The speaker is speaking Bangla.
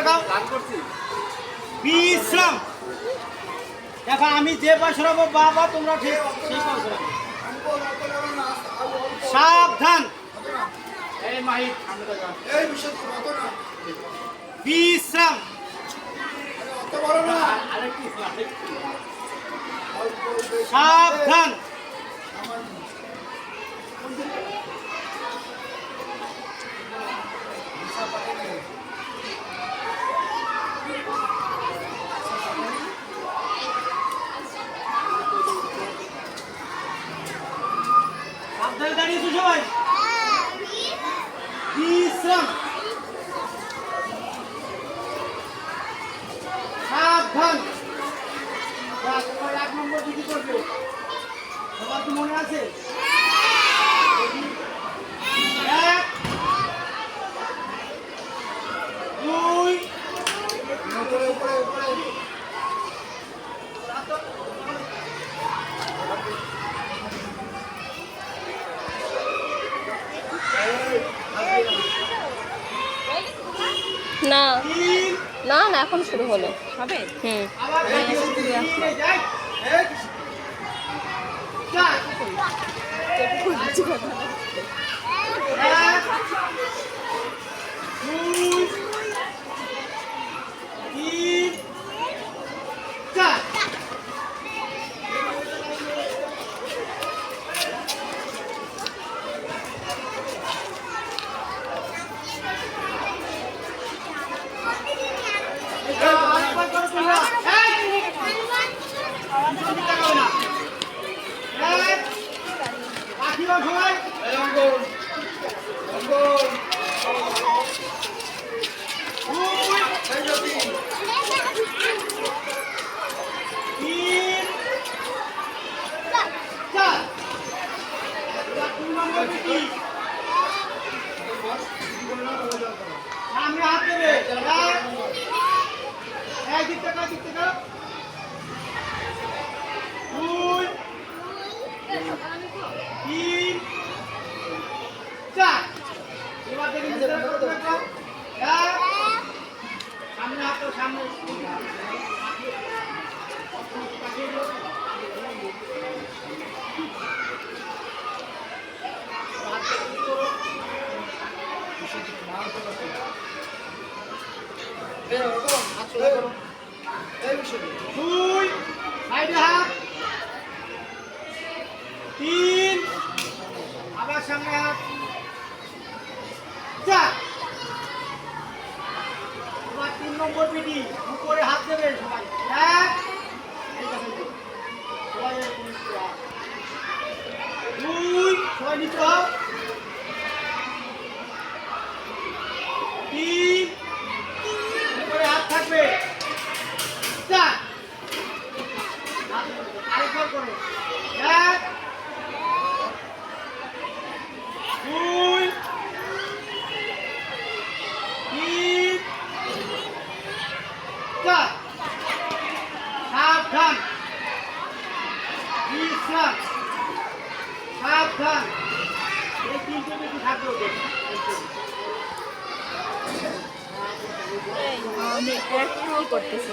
দেখাও বিশ্রাম। দেখো আমি যে রাখব বাবা তোমরা ঠিক সেই সাবধান। বিশ্রাম। সাবধান। সাবধানে দাঁড়িয়েছো সবাই? বিশ্রাম। সাবধান। তোমার এক নম্বর ডিউটি করবে। কি মনে আছে এক দুই না। না না এখন শুরু হলো। হবে? হুম হ্যাঁ, তিন, শুরু আসলো। যাই। এক, চার এক, দুই, তিন, চার। এটা আরেকবার করো তোমরা। এক, দুই, তাকাও না। এক, পাখি বান সবাই। দুই, তিন, চার। সামনে হাত দেবে এক, এক দিক থেকে দিক থেকে দুই তিন চার এবার দেখি ভিতরে করতে থাকো। এক সামনে হাত দাও, সামনে পাঠিয়ে দিও। হাত দিয়ে করো। দুই সাইডে হাত তিন আবার সামনে হাত চার এবার তিন নম্বর পিটি উপরে হাত দেবে সবাই এক। দুই সবাই নিচে হাত তিন উপরে হাত থাকবে। চার আরেকবার করো। এক, দুই, তিন, চার। সাবধান। বিশ্রাম। সাবধান। এই তিনটে থাকবে আমি একটু করতেছি